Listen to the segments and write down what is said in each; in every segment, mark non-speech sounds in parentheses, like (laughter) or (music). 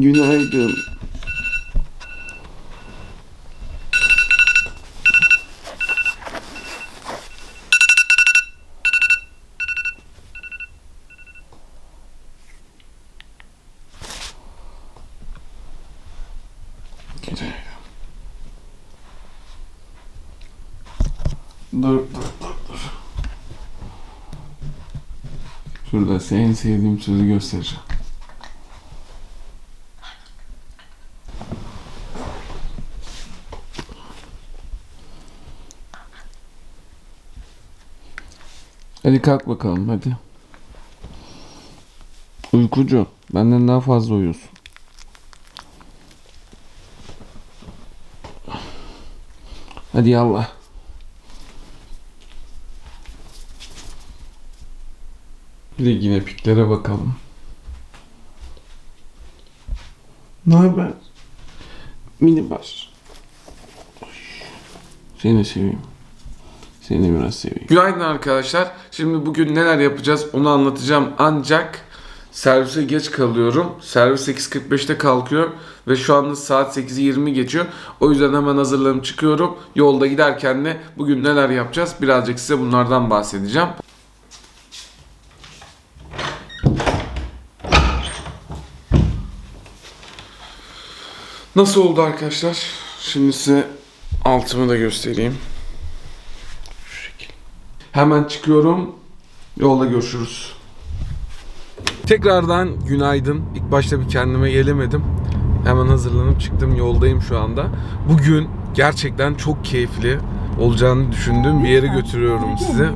Günaydın. Dur, dur, dur, dur. Şurada en sevdiğim sözü göstereceğim. Hadi kalk bakalım hadi. Uykucu. Benden daha fazla uyuyorsun. Hadi yallah. Bir de yine piklere bakalım. Ne haber? Mini bar. Oy. Seni seveyim. Seni biraz seveyim. Günaydın arkadaşlar. Şimdi bugün neler yapacağız onu anlatacağım. Ancak servise geç kalıyorum. Servis 8.45'te kalkıyor ve şu anda saat 8'i 20 geçiyor. O yüzden hemen hazırlanıp çıkıyorum. Yolda giderken de bugün neler yapacağız birazcık size bunlardan bahsedeceğim. Nasıl oldu arkadaşlar? Şimdi size altımı da göstereyim. Hemen çıkıyorum. Yolda görüşürüz. Tekrardan günaydın. İlk başta bir kendime gelemedim. Hemen hazırlanıp çıktım. Yoldayım şu anda. Bugün gerçekten çok keyifli olacağını düşündüğüm bir yere götürüyorum sizi.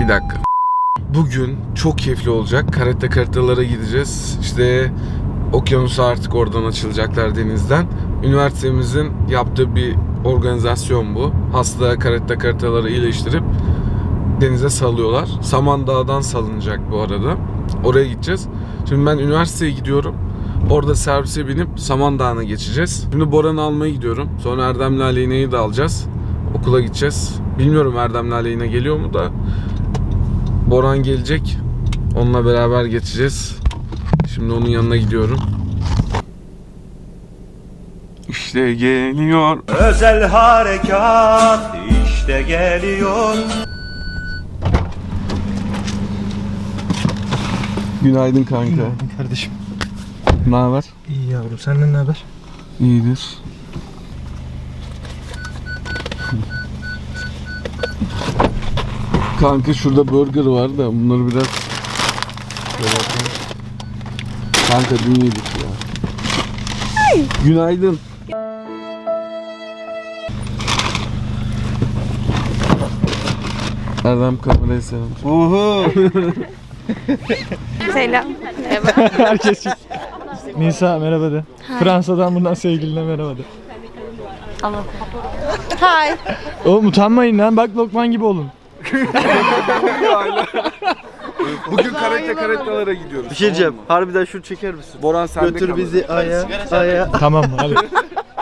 Bir dakika. Bugün çok keyifli olacak. Karate karatalara gideceğiz. İşte okyanusa artık oradan açılacaklar denizden. Üniversitemizin yaptığı bir organizasyon bu. Hasta karate karataları iyileştirip denize salıyorlar. Samandağ'dan salınacak bu arada. Oraya gideceğiz. Şimdi ben üniversiteye gidiyorum. Orada servise binip Samandağ'a geçeceğiz. Şimdi Boran'ı almaya gidiyorum. Sonra Erdem'le Aleyna'yı da alacağız. Okula gideceğiz. Bilmiyorum Erdem'le Aleyna geliyor mu da. Boran gelecek. Onunla beraber geçeceğiz. Şimdi onun yanına gidiyorum. İşte geliyor. Özel harekat işte geliyor. Günaydın kanka. Kardeşim. Ne haber? İyi yavrum senden ne haber? İyidir. Kanka şurada burger var da bunları biraz. Kanka dün yedik ya. Günaydın. Erdem kameraya selam. Selam. Herkes Nisa merhaba de. Fransa'dan bundan sevgiline merhaba de. Hay. Oğlum utanmayın lan bak Lokman gibi olun. Bugün karate karatelere gidiyoruz. Bir şey diyeceğim. Harbiden şunu çeker misin? Boran sen de Götür kamera. bizi aya aya. Tamam hadi.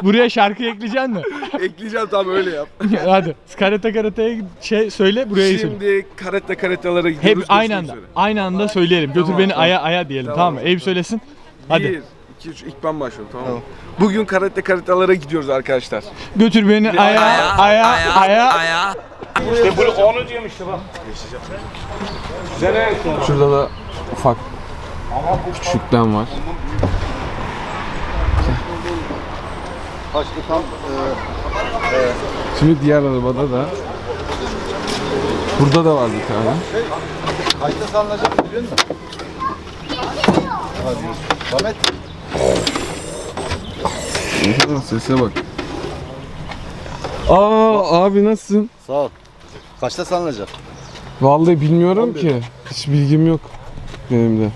Buraya şarkı ekleyeceksin mi? Ekleyeceğim tam öyle yap. (laughs) hadi. Karate karateye şey söyle buraya söyle. Şimdi karate karatelere gidiyoruz. Hep aynı Görüşmek anda. üzere. Aynı anda söyleyelim. Götür Tamam, beni tamam. aya aya diyelim tamam, Tamam, mı? Eyüp söylesin. Hadi. 1, 2, 3 ilk ben başlıyorum tamam mı? Bugün karate karatelere gidiyoruz arkadaşlar. Götür beni aya aya aya. Şurada da ufak küçükten var. Başta tam Şimdi diğer arabada da Burada da var bir tane. kaçta sallanacak biliyor musun? Samet. Oha, Sese bak. Aa abi nasılsın? Sağ ol. Kaçta sallanacak? Vallahi bilmiyorum ki. Hiç bilgim yok benim de.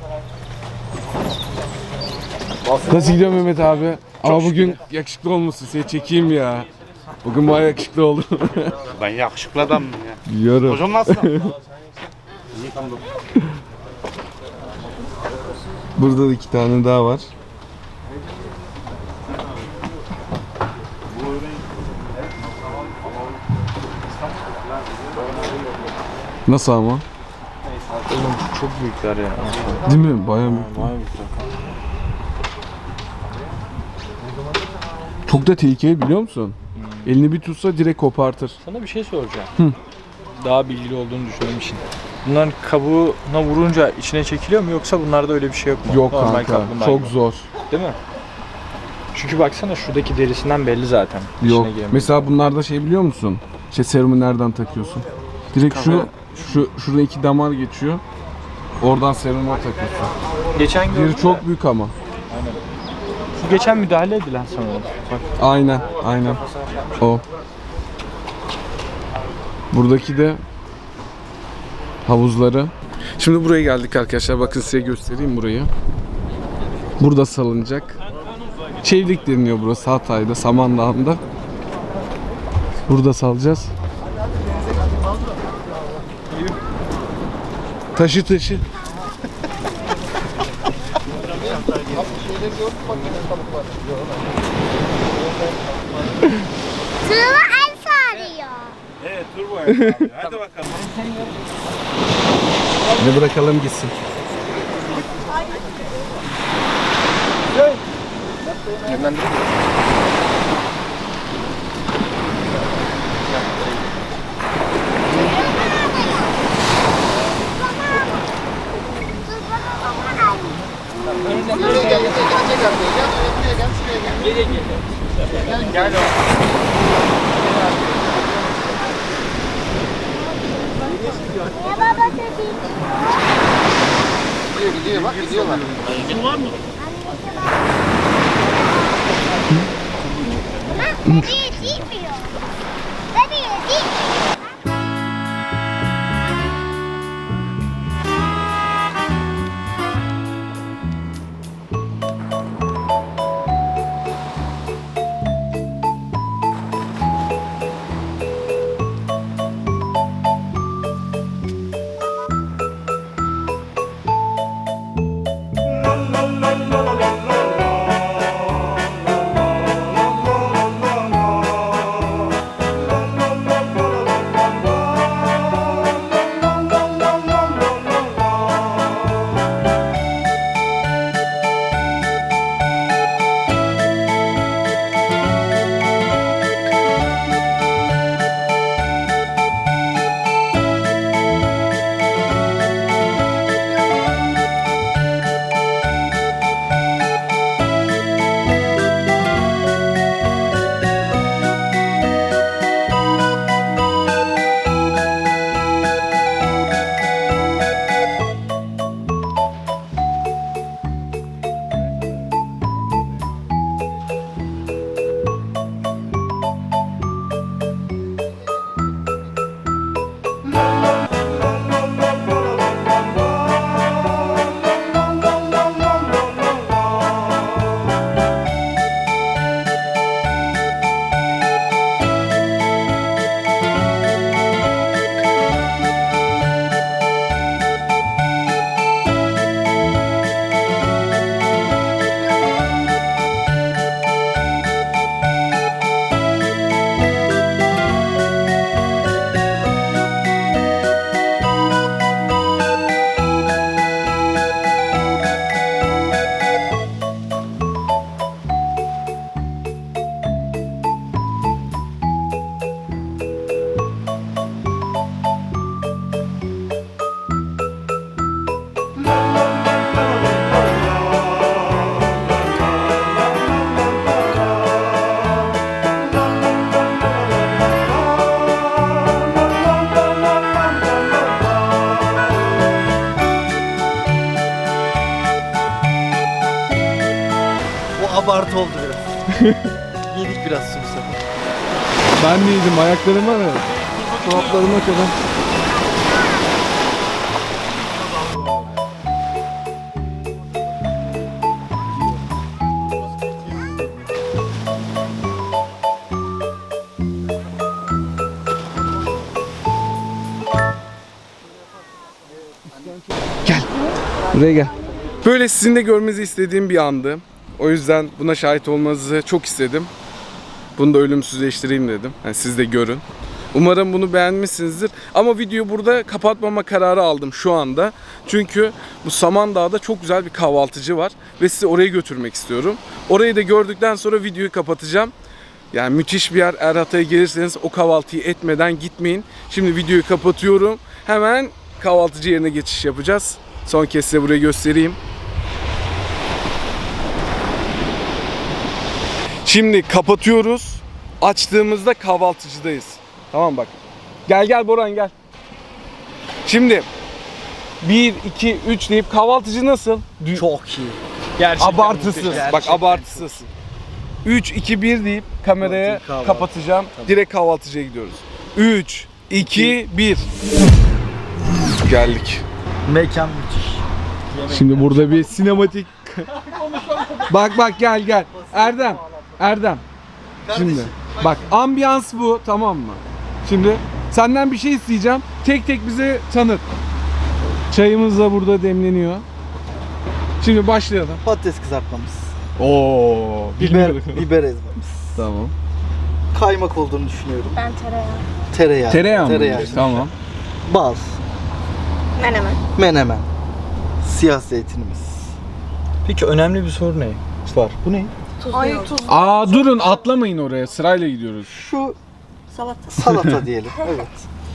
Nasıl gidiyor Mehmet abi? Ama bugün yakışıklı olmuşsun. Seni çekeyim ya. Bugün bayağı yakışıklı oldun. (laughs) Ben yakışıklı adamım ya. Biliyorum. Hocam nasıl? (laughs) Burada da iki tane daha var. Nasıl ama? Çok büyükler ya. Değil mi? Bayağı büyük. Çok da tehlikeli biliyor musun? Elini bir tutsa direkt kopartır. Sana bir şey soracağım. Daha bilgili olduğunu düşündüğüm için. Bunların kabuğuna vurunca içine çekiliyor mu yoksa bunlarda öyle bir şey yok mu? Yok Normal kanka. Çok gibi. zor. Değil mi? Çünkü baksana şuradaki derisinden belli zaten. Yok. Mesela bunlarda şey biliyor musun? Şey serumu nereden takıyorsun? Direkt şu şu şurada iki damar geçiyor. Oradan serumu takıyorsun. geçen Deri de, çok büyük ama. Geçen müdahale edilen sanırım. Bak Aynen, aynen. O. Buradaki de havuzları. Şimdi buraya geldik arkadaşlar. Bakın size göstereyim burayı. Burada salınacak. Çevlik deniliyor burası Hatay'da, Samandağ'ında. Burada salacağız. Taşı taşı. Tığla el sarıyor. Evet turbo abi. Hadi bakalım. Ne bırakalım gitsin. Ya baba dedi. Gidiyor gidiyor bak gidiyorlar. Nereye gitmiyor? Yedik biraz susam. Ben de yedim ayaklarıma ve çoraplarıma kadar. Gel. Buraya gel. Böyle sizin de görmenizi istediğim bir andı. O yüzden buna şahit olmanızı çok istedim. Bunu da ölümsüzleştireyim dedim. Yani siz de görün. Umarım bunu beğenmişsinizdir. Ama videoyu burada kapatmama kararı aldım şu anda. Çünkü bu Samandağ'da çok güzel bir kahvaltıcı var ve sizi oraya götürmek istiyorum. Orayı da gördükten sonra videoyu kapatacağım. Yani müthiş bir yer. Erhat'a gelirseniz o kahvaltıyı etmeden gitmeyin. Şimdi videoyu kapatıyorum. Hemen kahvaltıcı yerine geçiş yapacağız. Son kez size burayı göstereyim. Şimdi kapatıyoruz. Açtığımızda kahvaltıcıdayız. Tamam bak. Gel gel Boran gel. Şimdi 1, 2, 3 deyip kahvaltıcı nasıl? Dü- Çok iyi. Gerçekten abartısız. muhteşem. Bak abartısız. 3, 2, 1 deyip kameraya Kahvaltı. kapatacağım. Direkt kahvaltıcıya gidiyoruz. 3, 2, 1. Geldik. Mekan müthiş. Şimdi burada bir sinematik... (laughs) bak bak gel gel. Erdem. Erdem. Şimdi bak ambiyans bu tamam mı? Şimdi senden bir şey isteyeceğim. Tek tek bize tanıt. Çayımız da burada demleniyor. Şimdi başlayalım. Patates kızartmamız. Oo, Biber, biber ezmemiz. Tamam. Kaymak olduğunu düşünüyorum. Ben tereyağı. Tereyağı. Tereyağı mı? Tereyağı. Tamam. Bal. Menemen. Menemen. Siyah zeytinimiz. Peki önemli bir soru ne? Var. Bu ne? Ay tuz. Aa durun atlamayın oraya. Sırayla gidiyoruz. Şu Salata. salata (laughs) diyelim. Evet.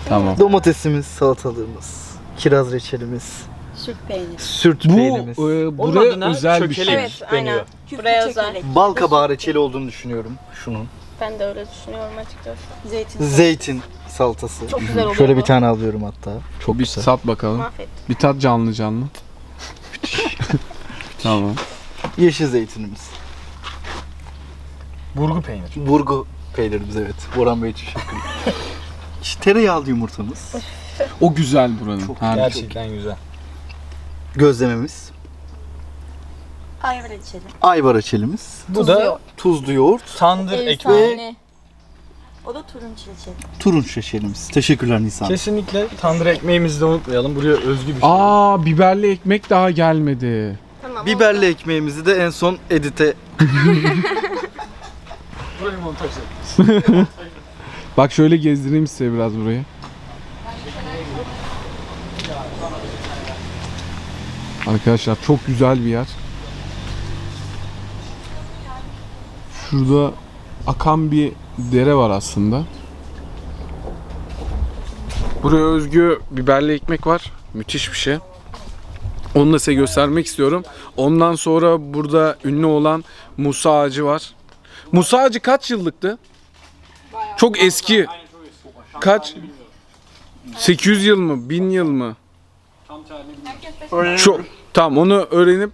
Tamam. Domatesimiz, salatalığımız, kiraz reçelimiz, Süt peynir. sürt Bu peynirimiz. e, Onun buraya adına özel bir çökelek şey. Evet, deniyor. Buraya özel. Bal kabağı reçeli olduğunu düşünüyorum şunun. Ben de öyle düşünüyorum açıkçası. Zeytin. Zeytin salatası. Çok güzel oluyor Şöyle bu. bir tane alıyorum hatta. Çok Bir güzel. sat bakalım. Mahvet. Bir tat canlı canlı. (laughs) tamam. Yeşil zeytinimiz. Burgu peynir. Burgu peynirimiz evet. Boran Bey teşekkür (laughs) İşte tereyağlı yumurtamız. O güzel buranın. Çok Harika. Gerçekten güzel. Gözlememiz. Ayva reçeli. Ayvar reçelimiz. Bu da Tuzlu yoğurt. tandır ekmeği. Efsane. O da turunç reçeli. Turunç reçelimiz. Teşekkürler Nisan. Kesinlikle tandır ekmeğimizi de unutmayalım. Buraya özgü bir şey. Aa biberli ekmek daha gelmedi. Tamam. Biberli ekmeğimizi de en son edite (laughs) Burayı montaj et. (laughs) Bak şöyle gezdireyim size biraz burayı. Arkadaşlar çok güzel bir yer. Şurada akan bir dere var aslında. Buraya özgü biberli ekmek var. Müthiş bir şey. Onu da size göstermek istiyorum. Ondan sonra burada ünlü olan Musa ağacı var. Musa ağacı kaç yıllıktı? Çok eski. Kaç? 800 yıl mı? 1000 yıl mı? Çok. Tamam onu öğrenip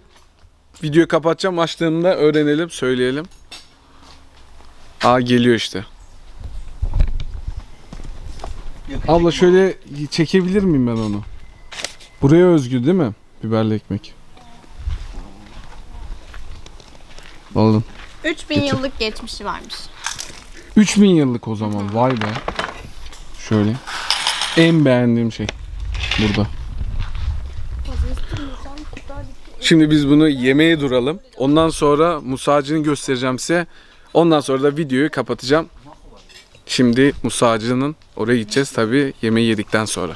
videoyu kapatacağım. Açtığımda öğrenelim, söyleyelim. Aa geliyor işte. Abla şöyle çekebilir miyim ben onu? Buraya özgü değil mi? Biberli ekmek. Alın. 3000 yıllık geçmişi varmış. 3000 yıllık o zaman. Vay be. Şöyle. En beğendiğim şey burada. Şimdi biz bunu yemeye duralım. Ondan sonra Musacı'nı göstereceğim size. Ondan sonra da videoyu kapatacağım. Şimdi Musacı'nın oraya gideceğiz tabii yemeği yedikten sonra.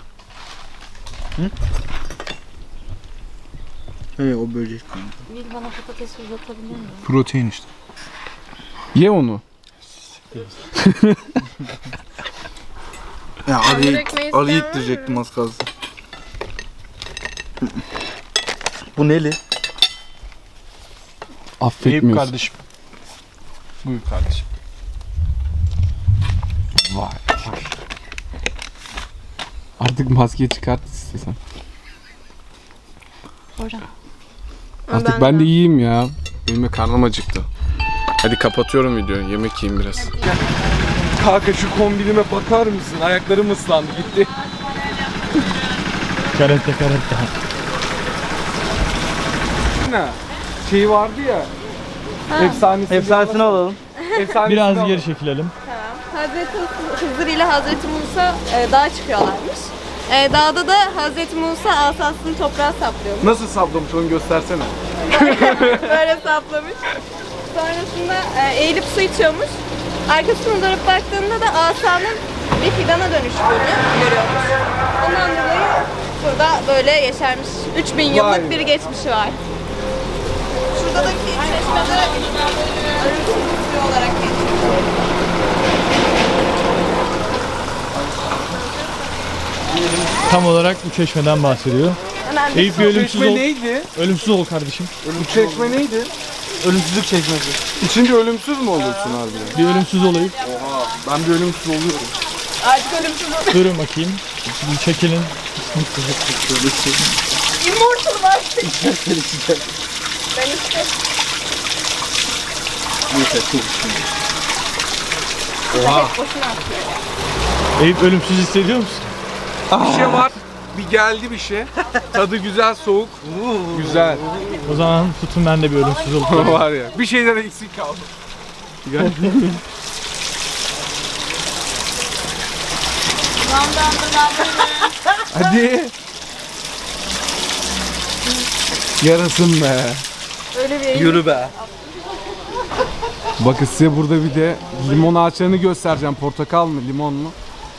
He o böcek. Bir bana patates uzatabilir mi? Protein işte. Ye onu. Ya arayı, ekmeği arayı isteyen var ittirecektim az kalsın. Bu neli? Eyüp Affetmiyorsun. kardeşim. Buyur kardeşim. Vay. Artık maske çıkart istesen. Orhan. Artık ben de yiyeyim ya. Benim de karnım acıktı. Hadi kapatıyorum videoyu. Yemek yiyeyim biraz. Kanka şu kombinime bakar mısın? Ayaklarım ıslandı gitti. (laughs) Karate karate. Ne? Şey vardı ya. Efsanesi. Efsanesini alalım. Efsanesini Biraz geri çekilelim. Hazreti Hızır ile Hazreti Musa e, dağa çıkıyorlarmış. E, dağda da Hazreti Musa asasını toprağa saplıyormuş. Nasıl saplamış onu göstersene. Böyle saplamış. Sonrasında e, eğilip su içiyormuş. Arkasına dönüp baktığında da asanın bir fidana dönüştüğünü görüyoruz. Ondan dolayı burada böyle yeşermiş 3000 yıllık bir geçmişi var. Şuradaki çeşmede suyu olarak geçiyor. Tam olarak bu çeşmeden bahsediyor. Bir Eyüp bir ölümsüz ol. neydi? Ölümsüz ol kardeşim. Bu çeşme neydi? Ölümsüzlük çekmesi. İçince ölümsüz mü oluyorsun harbiden? Bir ölümsüz olayım. Ben bir ölümsüz oluyorum. artık ölümsüz ol. Durun bakayım. Bir çekilin. Immortal var. ben işte boşuna atıyor. Eyüp ölümsüz hissediyor musun? Bir şey var. Bir geldi bir şey. Tadı güzel, soğuk. güzel. O zaman tutun ben de bir ölümsüz olup (laughs) var ya. Bir şeyler eksik kaldı. Gel. Hadi. Yarasın be. Öyle bir Yürü be. Bakın size burada bir de limon ağaçlarını göstereceğim. Portakal mı, limon mu?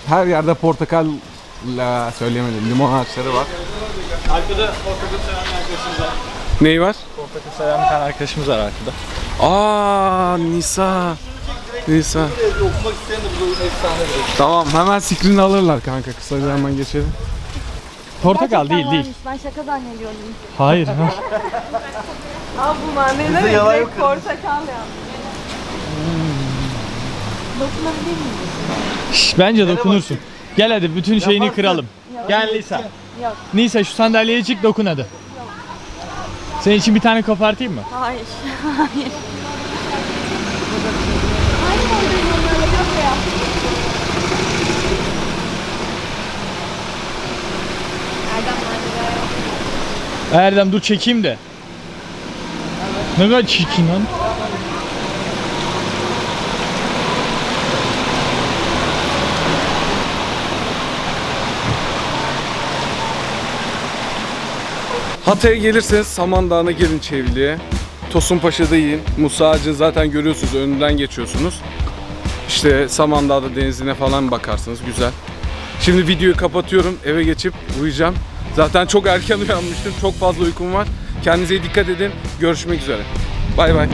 Her yerde portakal la söyleyemedim. Limon ağaçları var. Arkada portakal seven bir arkadaşımız var. Ney var? Portakal seven bir tane arkadaşımız var arkada. Aa Nisa. Nisa. Okumak isteyen de bu oyun efsane bir Tamam hemen screen'i alırlar kanka. Kısaca hemen geçelim. Portakal değil değil. Ben şaka zannediyorum. Hayır. hayır. (laughs) Al bu mandalina Bizde ve yalan yok. portakal ya. Şş, bence dokunursun. Gel hadi bütün şeyini kıralım. Gel Nisa. Yok. Nisa şu sandalyeye çık dokun hadi. Senin için bir tane kopartayım mı? Hayır. Erdem dur çekeyim de. Ne kadar çirkin lan. Hatay'a gelirseniz Samandağ'ına gelin Çevli'ye. Tosunpaşa'da yiyin. Musa Ağacı'nı zaten görüyorsunuz. Önünden geçiyorsunuz. İşte Samandağ'da denizine falan bakarsınız. Güzel. Şimdi videoyu kapatıyorum. Eve geçip uyuyacağım. Zaten çok erken (laughs) uyanmıştım. Çok fazla uykum var. Kendinize dikkat edin. Görüşmek üzere. Bay bay.